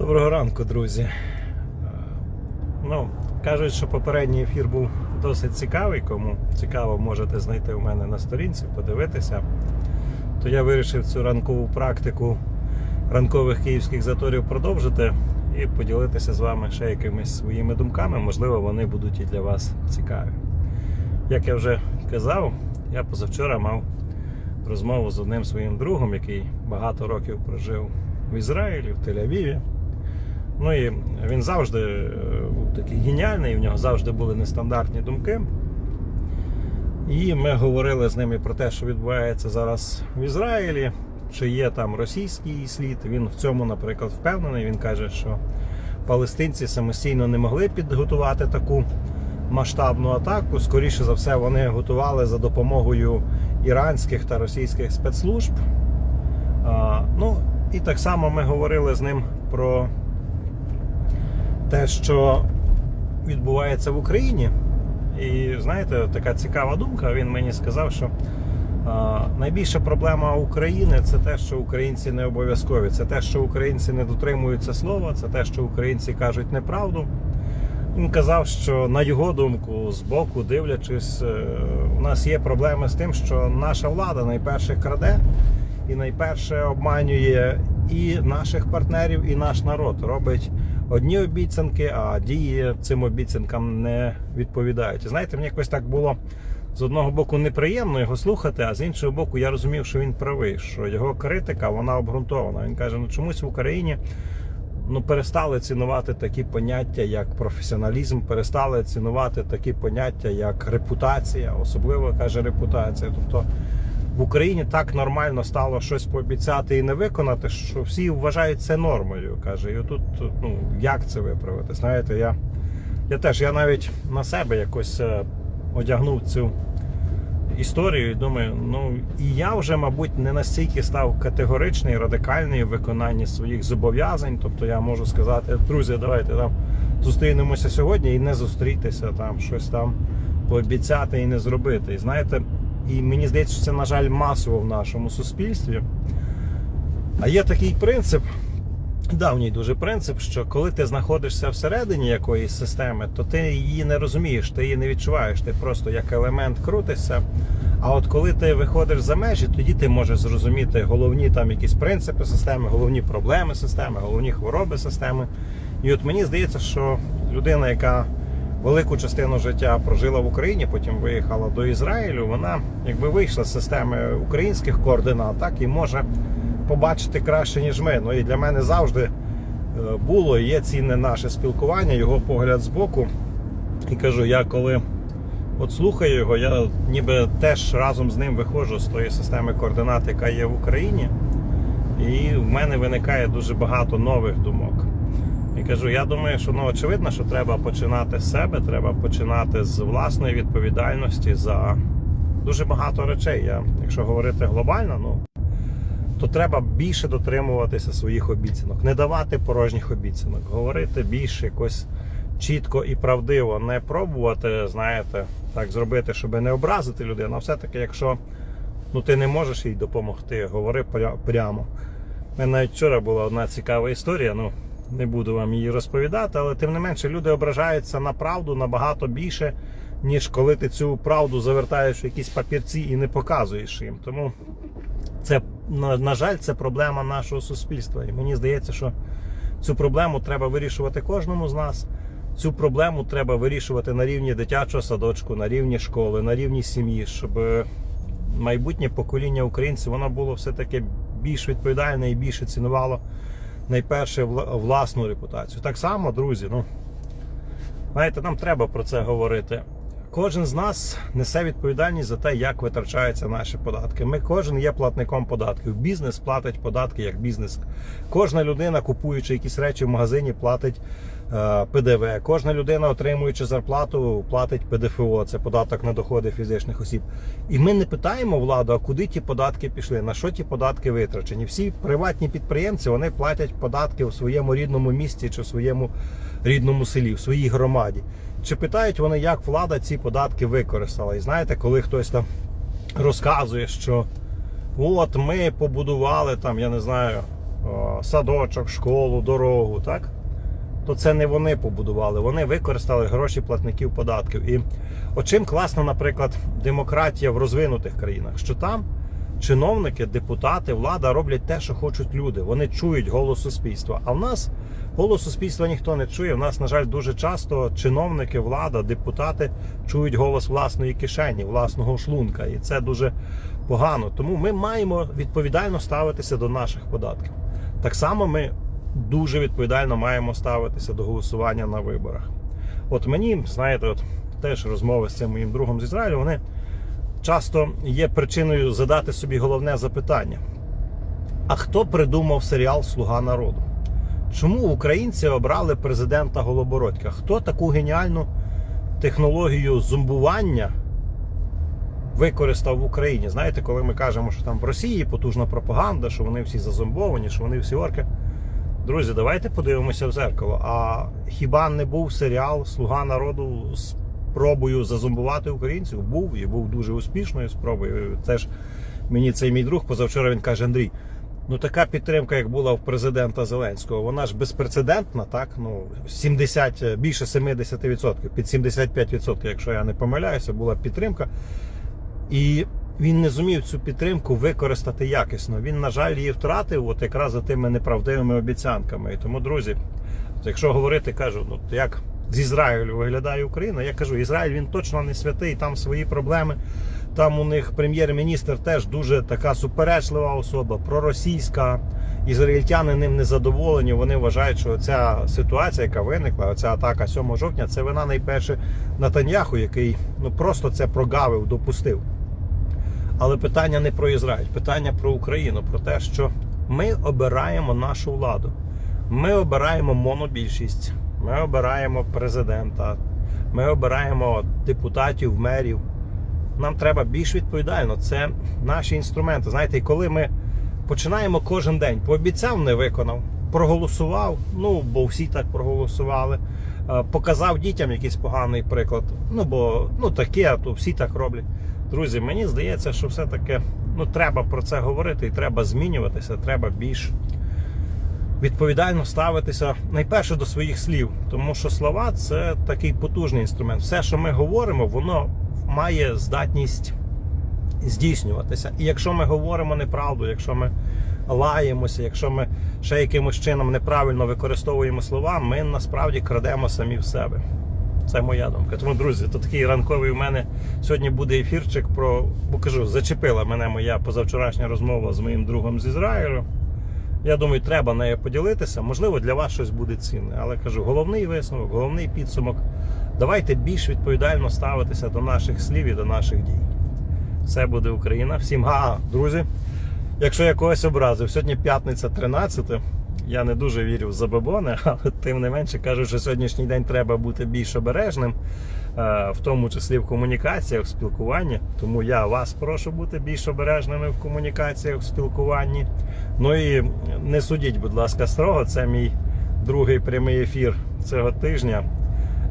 Доброго ранку, друзі. Е, Ну, кажуть, що попередній ефір був досить цікавий. Кому цікаво, можете знайти у мене на сторінці, подивитися. То я вирішив цю ранкову практику ранкових київських заторів продовжити і поділитися з вами ще якимись своїми думками. Можливо, вони будуть і для вас цікаві. Як я вже казав, я позавчора мав розмову з одним своїм другом, який багато років прожив в Ізраїлі, в Тель-Авіві. Ну і він завжди е, був такий геніальний, в нього завжди були нестандартні думки. І ми говорили з ними про те, що відбувається зараз в Ізраїлі, чи є там російський слід. Він в цьому, наприклад, впевнений. Він каже, що палестинці самостійно не могли підготувати таку масштабну атаку. Скоріше за все, вони готували за допомогою іранських та російських спецслужб. А, ну, і так само ми говорили з ним про те, що відбувається в Україні. І знаєте, така цікава думка. Він мені сказав, що а, найбільша проблема України це те, що українці не обов'язкові. Це те, що українці не дотримуються слова, це те, що українці кажуть неправду. Він казав, що на його думку, з боку, дивлячись, е, у нас є проблеми з тим, що наша влада найперше краде і найперше обманює і наших партнерів, і наш народ. Робить одні обіцянки, а дії цим обіцянкам не відповідають. І знаєте, мені якось так було з одного боку неприємно його слухати, а з іншого боку, я розумів, що він правий, що його критика вона обґрунтована. Він каже: ну чомусь в Україні ну, перестали цінувати такі поняття, як професіоналізм, перестали цінувати такі поняття, як репутація, особливо каже репутація. Тобто в Україні так нормально стало щось пообіцяти і не виконати, що всі вважають це нормою. каже. І отут, ну як це виправити? Знаєте, я, я теж я навіть на себе якось е, одягнув цю історію і думаю, ну і я вже, мабуть, не настільки став категоричний, радикальний в виконанні своїх зобов'язань. Тобто я можу сказати, друзі, давайте там зустрінемося сьогодні і не зустрітися, там щось там пообіцяти і не зробити. І знаєте, і мені здається, що це, на жаль, масово в нашому суспільстві. А є такий принцип, давній дуже принцип, що коли ти знаходишся всередині якоїсь системи, то ти її не розумієш, ти її не відчуваєш, ти просто як елемент крутишся. А от коли ти виходиш за межі, тоді ти можеш зрозуміти головні там якісь принципи системи, головні проблеми системи, головні хвороби системи. І от мені здається, що людина, яка велику частину життя прожила в Україні, потім виїхала до Ізраїлю, вона якби вийшла з системи українських координат, так і може побачити краще, ніж ми. Ну і для мене завжди е, було і є цінне наше спілкування, його погляд з боку. І кажу, я коли от слухаю його, я ніби теж разом з ним виходжу з тої системи координат, яка є в Україні. І в мене виникає дуже багато нових думок. І кажу, я думаю, що ну очевидно, що треба починати з себе, треба починати з власної відповідальності за дуже багато речей. Я, якщо говорити глобально, ну то треба більше дотримуватися своїх обіцянок, не давати порожніх обіцянок, говорити більше якось чітко і правдиво, не пробувати, знаєте, так зробити, щоб не образити людину. А все-таки, якщо ну, ти не можеш їй допомогти, говори прямо. У мене навіть вчора була одна цікава історія. Ну, не буду вам її розповідати, але тим не менше люди ображаються на правду набагато більше, ніж коли ти цю правду завертаєш в якісь папірці і не показуєш їм. Тому це, на, жаль, це проблема нашого суспільства. І мені здається, що цю проблему треба вирішувати кожному з нас. Цю проблему треба вирішувати на рівні дитячого садочку, на рівні школи, на рівні сім'ї, щоб майбутнє покоління українців воно було все-таки більш відповідальне і більше цінувало найперше вла- власну репутацію. Так само, друзі, ну знаєте, нам треба про це говорити. Кожен з нас несе відповідальність за те, як витрачаються наші податки. Ми кожен є платником податків. Бізнес платить податки як бізнес. Кожна людина, купуючи якісь речі в магазині, платить ПДВ. Кожна людина, отримуючи зарплату, платить ПДФО. Це податок на доходи фізичних осіб. І ми не питаємо владу, а куди ті податки пішли, на що ті податки витрачені. Всі приватні підприємці вони платять податки в своєму рідному місті чи в своєму рідному селі, в своїй громаді. Чи питають вони, як влада ці податки використала? І знаєте, коли хтось там розказує, що от ми побудували там, я не знаю, садочок, школу, дорогу, так? То це не вони побудували, вони використали гроші платників податків. І от чим класна, наприклад, демократія в розвинутих країнах, що там чиновники, депутати, влада роблять те, що хочуть люди. Вони чують голос суспільства. А в нас голос суспільства ніхто не чує. В нас, на жаль, дуже часто чиновники, влада, депутати чують голос власної кишені, власного шлунка. І це дуже погано. Тому ми маємо відповідально ставитися до наших податків. Так само ми дуже відповідально маємо ставитися до голосування на виборах. От мені, знаєте, от теж розмови з цим моїм другом з Ізраїлю, вони часто є причиною задати собі головне запитання: а хто придумав серіал Слуга народу? Чому українці обрали президента Голобородька? Хто таку геніальну технологію зомбування використав в Україні? Знаєте, коли ми кажемо, що там в Росії потужна пропаганда, що вони всі зазомбовані, що вони всі орки. Друзі, давайте подивимося в зеркало. А хіба не був серіал Слуга народу з спробою зазомбувати українців? Був і був дуже успішною спробою. Теж мені цей мій друг позавчора він каже: Андрій, ну така підтримка, як була в президента Зеленського, вона ж безпрецедентна, так? Ну 70, більше 70%, під 75%, якщо я не помиляюся, була підтримка. І він не зумів цю підтримку використати якісно. Він, на жаль, її втратив, от якраз за тими неправдивими обіцянками. І тому, друзі, якщо говорити, кажу, ну як з Ізраїлю виглядає Україна, я кажу, Ізраїль він точно не святий, там свої проблеми. Там у них прем'єр-міністр теж дуже така суперечлива особа, проросійська. Ізраїльтяни ним не задоволені. Вони вважають, що ця ситуація, яка виникла, ця атака 7 жовтня, це вина найперше Натаньяху, який ну просто це прогавив, допустив. Але питання не про Ізраїль, питання про Україну, про те, що ми обираємо нашу владу. Ми обираємо монобільшість, ми обираємо президента, ми обираємо депутатів, мерів. Нам треба більш відповідально. Це наші інструменти. Знаєте, і коли ми починаємо кожен день, пообіцяв, не виконав, проголосував, ну бо всі так проголосували. е, Показав дітям якийсь поганий приклад. Ну бо ну таке, то всі так роблять. Друзі, мені здається, що все-таки ну, треба про це говорити і треба змінюватися, треба більш відповідально ставитися найперше до своїх слів, тому що слова це такий потужний інструмент. Все, що ми говоримо, воно має здатність здійснюватися. І якщо ми говоримо неправду, якщо ми лаємося, якщо ми ще якимось чином неправильно використовуємо слова, ми насправді крадемо самі в себе. Це моя думка. Тому, друзі, то такий ранковий у мене сьогодні буде ефірчик про, бо кажу, зачепила мене моя позавчорашня розмова з моїм другом з Ізраїлю. Я думаю, треба нею поділитися. Можливо, для вас щось буде цінне. Але кажу, головний висновок, головний підсумок. Давайте більш відповідально ставитися до наших слів і до наших дій. Все буде Україна. Всім га, друзі. Якщо я когось образив, сьогодні п'ятниця 13. Я не дуже вірю в забобони, але тим не менше кажу, що сьогоднішній день треба бути більш обережним, е, в тому числі в комунікаціях, в спілкуванні. Тому я вас прошу бути більш обережними в комунікаціях, в спілкуванні. Ну і не судіть, будь ласка, строго. Це мій другий прямий ефір цього тижня.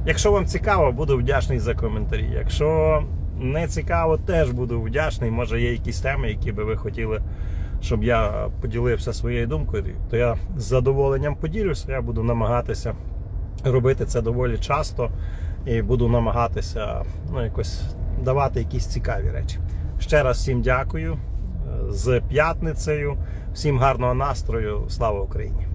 Якщо вам цікаво, буду вдячний за коментарі. Якщо не цікаво, теж буду вдячний. Може, є якісь теми, які би ви хотіли, щоб я поділився своєю думкою, то я з задоволенням поділюся. Я буду намагатися робити це доволі часто і буду намагатися ну, якось давати якісь цікаві речі. Ще раз всім дякую. З п'ятницею, всім гарного настрою. Слава Україні!